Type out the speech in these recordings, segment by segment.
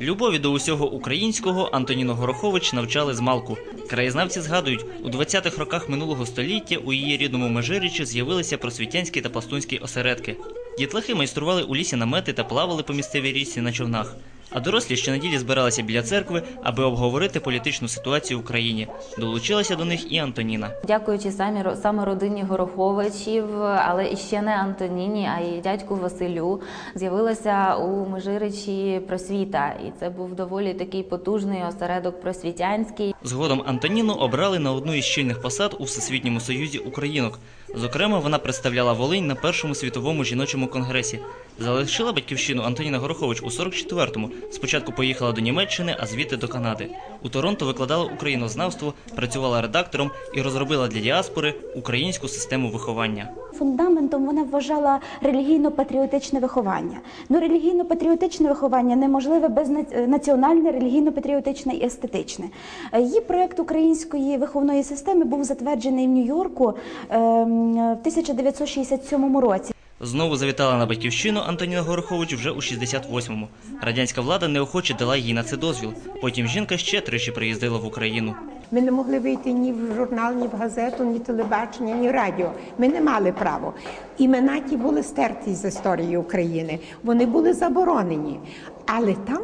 Любові до усього українського Антоніну Горохович навчали з малку. Краєзнавці згадують, у 20-х роках минулого століття у її рідному Межиричі з'явилися просвітянські та пластунські осередки. Дітлахи майстрували у лісі намети та плавали по місцевій річці на човнах. А дорослі щонеділі збиралися біля церкви, аби обговорити політичну ситуацію в країні. Долучилася до них і Антоніна. Дякуючи самі саме родині Гороховичів, але і ще не Антоніні, а й дядьку Василю, з'явилася у Межиричі просвіта, і це був доволі такий потужний осередок просвітянський. Згодом Антоніну обрали на одну із чільних посад у Всесвітньому союзі українок. Зокрема, вона представляла Волинь на першому світовому жіночому конгресі. Залишила батьківщину Антоніна Горохович у 44-му. Спочатку поїхала до Німеччини, а звідти до Канади. У Торонто викладала українознавство, працювала редактором і розробила для діаспори українську систему виховання. Фундаментом вона вважала релігійно-патріотичне виховання. Ну, релігійно-патріотичне виховання неможливе без наці- національне, релігійно-патріотичне і естетичне. Е, Її проект української виховної системи був затверджений в Нью-Йорку ем, в 1967 році. Знову завітала на батьківщину Антоніна Горохович вже у 68-му. Радянська влада неохоче дала їй на це дозвіл. Потім жінка ще тричі приїздила в Україну. Ми не могли вийти ні в журнал, ні в газету, ні телебачення, ні радіо. Ми не мали права. Імена ті були стерті з історії України. Вони були заборонені. Але там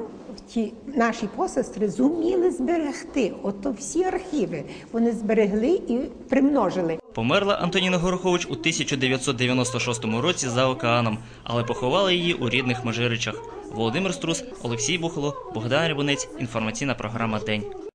ті наші посестри зуміли зберегти. Ото всі архіви вони зберегли і примножили. Померла Антоніна Горохович у 1996 році за океаном, але поховали її у рідних Межиричах. Володимир Струс, Олексій Бухло, Богдан Рябунець. Інформаційна програма День.